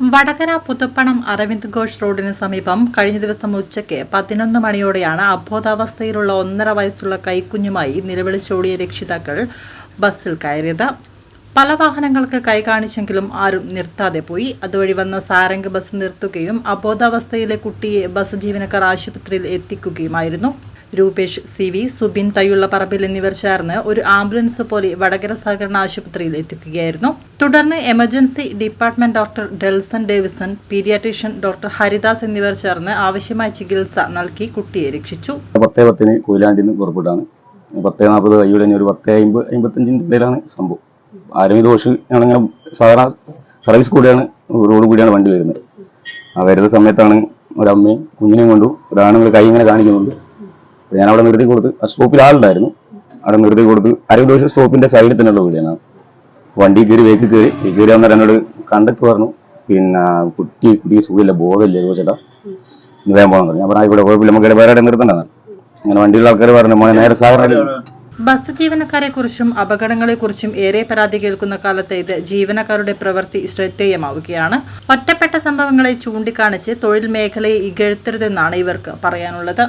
വടകര പുതുപ്പണം അരവിന്ദ് ഘോഷ് റോഡിന് സമീപം കഴിഞ്ഞ ദിവസം ഉച്ചയ്ക്ക് പതിനൊന്ന് മണിയോടെയാണ് അബോധാവസ്ഥയിലുള്ള ഒന്നര വയസ്സുള്ള കൈക്കുഞ്ഞുമായി നിലവിളിച്ചോടിയ രക്ഷിതാക്കൾ ബസ്സിൽ കയറിയത്. പല വാഹനങ്ങൾക്ക് കൈ കാണിച്ചെങ്കിലും ആരും നിർത്താതെ പോയി. അതുവഴി വന്ന സാരംഗ് ബസ് നിർത്തുകയും അബോധാവസ്ഥയിലെ കുട്ടിയെ ബസ് ജീവനക്കാർ ആശുപത്രിയിൽ എത്തിക്കുകയുമായിരുന്നു. രൂപേഷ് സി വി സുബിൻ തയ്യുള്ള പറമ്പിൽ എന്നിവർ ചേർന്ന് ഒരു ആംബുലൻസ് പോലെ വടകര സഹകരണ ആശുപത്രിയിൽ എത്തിക്കുകയായിരുന്നു. തുടർന്ന് emergency department doctor Delson Davison paediatrician doctor Haridas എന്നിവർ ചേർന്ന് ആവശ്യമായ ചികിത്സ നൽകി കുട്ടിയെ രക്ഷിച്ചു. പത്തേ നാൽപ്പത് കൈയുടെ ഒരു പത്തേ അമ്പത് അമ്പത്തഞ്ചിന്റെ ഇടയിലാണ് സംഭവം. ആരോഗ്യ ദോഷ് ഞങ്ങളിങ്ങനെ സാധാരണ സർവീസ് കൂടിയാണ് റോഡ് കൂടിയാണ് വണ്ടി വരുന്നത്. ആ വരുന്ന സമയത്താണ് ഒരമ്മയും കുഞ്ഞിനെയും കൊണ്ടു ഒരാണുങ്ങൾ കൈ ഇങ്ങനെ കാണിക്കുന്നുണ്ട്. ഞാൻ അവിടെ നിർത്തി കൊടുത്ത് ആ സ്റ്റോപ്പിൽ ആളുണ്ടായിരുന്നു അവിടെ നിർത്തി കൊടുത്ത് അരവ് ദിവസം സ്റ്റോപ്പിന്റെ സൈഡിൽ തന്നെയുള്ള വീടാണ് വണ്ടി കയറി വേക്ക് കയറി. കയറി വന്നാൽ എന്നോട് കണ്ടക്ടർ പറഞ്ഞു പിന്നെ കുട്ടി കുട്ടി സുഖമില്ല ബോധമില്ല ചോദിച്ചേട്ടാ വേഗം പോകണം ഞാൻ പറഞ്ഞു ഇവിടെ കുഴപ്പമില്ല നമുക്ക് വേറെ ഇടം നിർത്തണ്ടാണ് അങ്ങനെ വണ്ടിയിലുള്ള ആൾക്കാർ പറഞ്ഞു മോനെ നേരെ സാധാരണ ബസ് ജീവനക്കാരെ കുറിച്ചും അപകടങ്ങളെ കുറിച്ചും ഏറെ പരാതി കേൾക്കുന്ന കാലത്ത് ഇത് ജീവനക്കാരുടെ പ്രവൃത്തി ശ്രദ്ധേയമാവുകയാണ്. ഒറ്റപ്പെട്ട സംഭവങ്ങളെ ചൂണ്ടിക്കാണിച്ച് തൊഴിൽ മേഖലയെ ഇകഴ്ത്തരുതെന്നാണ് ഇവർക്ക് പറയാനുള്ളത്.